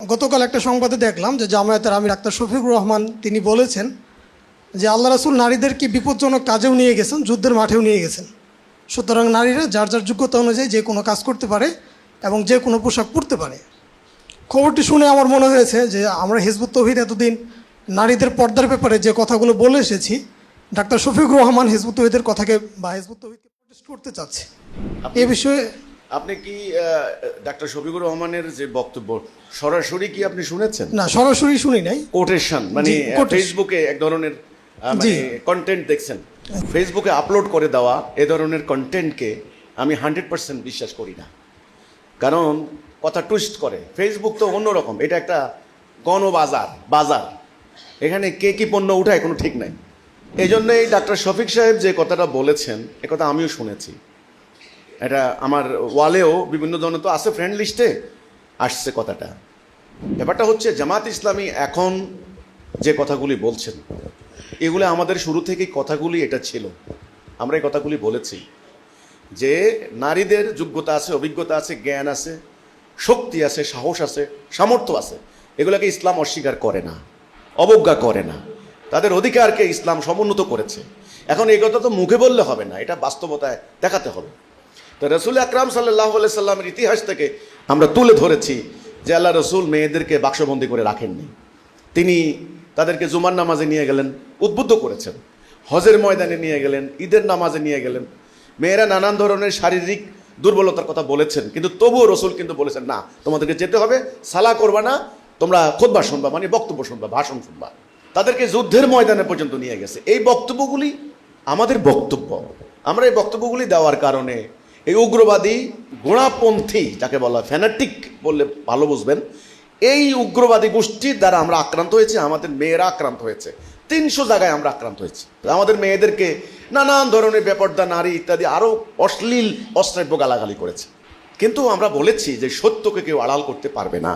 গতকাল একটা সংবাদে দেখলাম যে জামায়াতের আমির আক্তার শফিকুর রহমান তিনি বলেছেন যে আল্লাহ রাসুল নারীদেরকে বিপজ্জনক কাজেও নিয়ে গেছেন যুদ্ধের মাঠেও নিয়ে গেছেন। সুতরাং নারীরা যার যার যোগ্যতা অনুযায়ী যে কোনো কাজ করতে পারে এবং যে কোনো পোশাক পরতে পারে। খবরটি শুনে আমার মনে হয়েছে যে আমরা হিজবুত তহিদ এতদিন নারীদের পর্দার ব্যাপারে যে কথাগুলো বলে এসেছি ডাক্তার শফিকুর রহমান হিজবুত তহিদের কথাকে বা হিজবুত তহিদকে প্রোটেস্ট করতে চাচ্ছে। এ বিষয়ে আপনি কি ডাক্তার শফিকুর রহমানের যে বক্তব্য সরাসরি কি আপনি শুনেছেন? না সরাসরি শুনি নাই। কোটেশন মানে ফেসবুকে এক ধরনের মানে কন্টেন্ট দেখছেন। ফেসবুকে আপলোড করে দেওয়া এ ধরনের কন্টেন্টকে আমি হান্ড্রেড পার্সেন্ট বিশ্বাস করি না। কারণ কথা টুইস্ট করে। ফেসবুক তো অন্যরকম এটা একটা গণবাজার বাজার। এখানে কে কি পণ্য উঠায় কোনো ঠিক নাই। এই জন্যই ডাক্তার শফিক সাহেব যে কথাটা বলেছেন এ কথা আমিও শুনেছি। এটা আমার ওয়ালেও বিভিন্ন ধরনের তো আছে ফ্রেন্ড লিস্টে আসছে কথাটা। ব্যাপারটা হচ্ছে জামাত ইসলামী এখন যে কথাগুলি বলছেন, এগুলো আমাদের শুরু থেকেই কথাগুলি এটা ছিল। আমরা এই কথাগুলি বলেছি যে নারীদের যোগ্যতা আছে, অভিজ্ঞতা আছে, জ্ঞান আছে, শক্তি আছে, সাহস আছে, সামর্থ্য আছে। এগুলোকে ইসলাম অস্বীকার করে না, অবজ্ঞা করে না। তাদের অধিকারকে ইসলাম সমুন্নত করেছে। এখন এই কথা তো মুখে বললে হবে না, এটা বাস্তবতায় দেখাতে হবে। তো রসুল আকরাম সাল্লাহ সাল্লামের ইতিহাস থেকে আমরা তুলে ধরেছি যে আল্লাহ রসুল মেয়েদেরকে বাক্সবন্দি করে রাখেননি। তিনি তাদেরকে জুমার নামাজে নিয়ে গেলেন, উদ্বুদ্ধ করেছেন। হজের ময়দানে নিয়ে গেলেন, ঈদের নামাজে নিয়ে গেলেন। মেয়েরা নানান ধরনের শারীরিক দুর্বলতার কথা বলেছেন, কিন্তু তবুও রসুল কিন্তু বলেছেন, না, তোমাদেরকে যেতে হবে সালা করবা না, তোমরা খোদবা শুনবা মানে বক্তব্য শুনবা, ভাষণ শুনবা। তাদেরকে যুদ্ধের ময়দানে পর্যন্ত নিয়ে গেছে। এই বক্তব্যগুলি আমাদের বক্তব্য। আমরা এই বক্তব্যগুলি দেওয়ার কারণে এই উগ্রবাদী গোড়াপন্থী যাকে বলা ফ্যানাটিক বললে ভালো বুঝবেন, এই উগ্রবাদী গোষ্ঠীর দ্বারা আমরা আক্রান্ত হয়েছি, আমাদের মেয়েরা আক্রান্ত হয়েছে। তিনশো জায়গায় আমরা আক্রান্ত হয়েছি। আমাদের মেয়েদেরকে নানান ধরনের বেপর্দা, নারী ইত্যাদি আরও অশ্লীল, অশ্রাব্য গালাগালি করেছে। কিন্তু আমরা বলেছি যে সত্যকে কেউ আড়াল করতে পারবে না।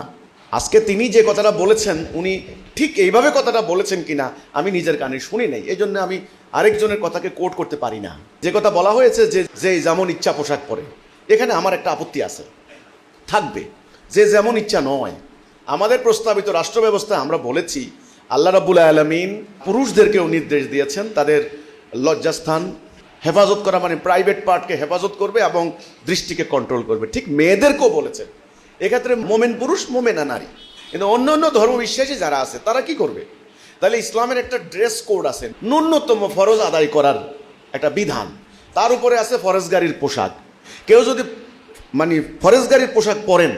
আজকে তিনি যে কথাটা বলেছেন, উনি ঠিক এইভাবে কথাটা বলেছেন কিনা আমি নিজের কানে শুনি নাই। এই জন্য আমি আরেকজনের কথাকে কোট করতে পারি না। যে কথা বলা হয়েছে যে যে যেমন ইচ্ছা পোশাক পরে। এখানে আমার একটা আপত্তি আছে। থাকবে। যে যেমন ইচ্ছা নয়। আমাদের প্রস্তাবিত রাষ্ট্র ব্যবস্থা আমরা বলেছি, আল্লাহ রাবুল আলমিন পুরুষদেরকেও নির্দেশ দিয়েছেন, তাদের লজ্জাস্থান হেফাজত করা মানে প্রাইভেট পার্টকে হেফাজত করবে এবং দৃষ্টিকে কন্ট্রোল করবে। ঠিক মেয়েদেরকেও বলেছেন। এক্ষেত্রে মোমেন পুরুষ, মোমেনা নারী। কিন্তু অন্য অন্য ধর্মবিশ্বাসী যারা আছে, তারা কি করবে? তাহলে ইসলামের একটা ড্রেস কোড আছে, ন্যূনতম ফরজ আদায় করার একটা বিধান। তার উপরে আছে ফরেজগারির পোশাক। কেউ যদি মানে ফরেজগারির পোশাক পরেন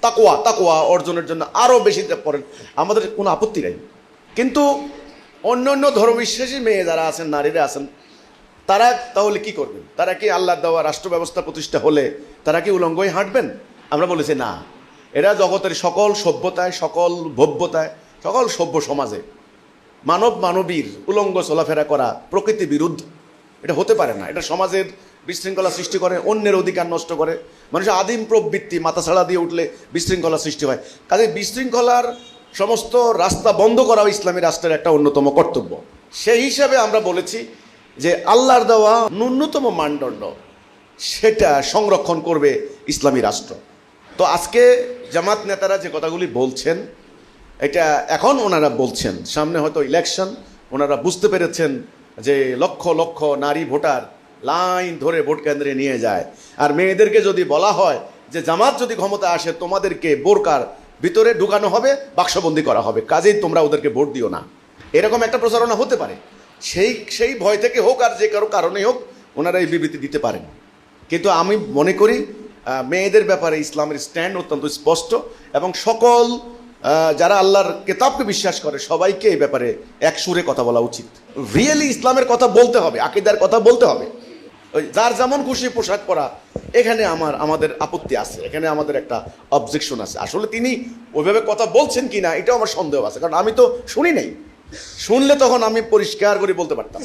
তাকোয়া তাকোয়া অর্জনের জন্য আরও বেশি পড়েন আমাদের কোনো আপত্তি নেই। কিন্তু অন্য অন্য ধর্মবিশ্বাসী মেয়ে যারা আছেন, নারীরা আছেন, তারা তাহলে কি করবেন? তারা কি আল্লাহ দেওয়া রাষ্ট্র ব্যবস্থা প্রতিষ্ঠা হলে তারা কি উলঙ্গই হাঁটবেন? আমরা বলেছি, না, এরা জগতের সকল সভ্যতায়, সকল ভব্যতায়, সকল সভ্য সমাজে মানব মানবীর উলঙ্গ চলাফেরা করা প্রকৃতি বিরুদ্ধ। এটা হতে পারে না। এটা সমাজের বিশৃঙ্খলা সৃষ্টি করে, অন্যের অধিকার নষ্ট করে। মানুষের আদিম প্রবৃত্তি মাথা ছাড়া দিয়ে উঠলে বিশৃঙ্খলা সৃষ্টি হয়। কাজে বিশৃঙ্খলার সমস্ত রাস্তা বন্ধ করাও ইসলামী রাষ্ট্রের একটা অন্যতম কর্তব্য। সেই হিসাবে আমরা বলেছি যে আল্লাহর দেওয়া ন্যূনতম মানদণ্ড, সেটা সংরক্ষণ করবে ইসলামী রাষ্ট্র। তো আজকে জামাত নেতারা যে কথাগুলি বলছেন, এটা এখন ওনারা বলছেন। সামনে হয়তো ইলেকশন ওনারা বুঝতে পেরেছেন যে লক্ষ লক্ষ নারী ভোটার লাইন ধরে ভোট কেন্দ্রে নিয়ে যায়। আর মেয়েদেরকে যদি বলা হয় যে জামাত যদি ক্ষমতা আসে, তোমাদেরকে বোরকার ভিতরে ঢুকানো হবে, বাক্সবন্দি করা হবে। কাজেই তোমরা ওদেরকে ভোট দিও না। এরকম একটা প্রচারণা হতে পারে। সেই সেই ভয় থেকে হোক আর যে কারও কারণেই হোক, ওনারা এই বিবৃতি দিতে পারেন। কিন্তু আমি মনে করি মেয়েদের ব্যাপারে ইসলামের স্ট্যান্ড অত্যন্ত স্পষ্ট এবং সকল যারা আল্লাহর কেতাবকে বিশ্বাস করে, সবাইকে এই ব্যাপারে এক সুরে কথা বলা উচিত। রিয়েলি ইসলামের কথা বলতে হবে, আকিদার কথা বলতে হবে। ওই যার যেমন খুশি পোশাক পরা, এখানে আমার, আমাদের আপত্তি আছে, এখানে আমাদের একটা অবজেকশন আছে। আসলে তিনি ওইভাবে কথা বলছেন কি না এটাও আমার সন্দেহ আছে, কারণ আমি তো শুনি নাই। শুনলে তখন আমি পরিষ্কার করে বলতে পারতাম।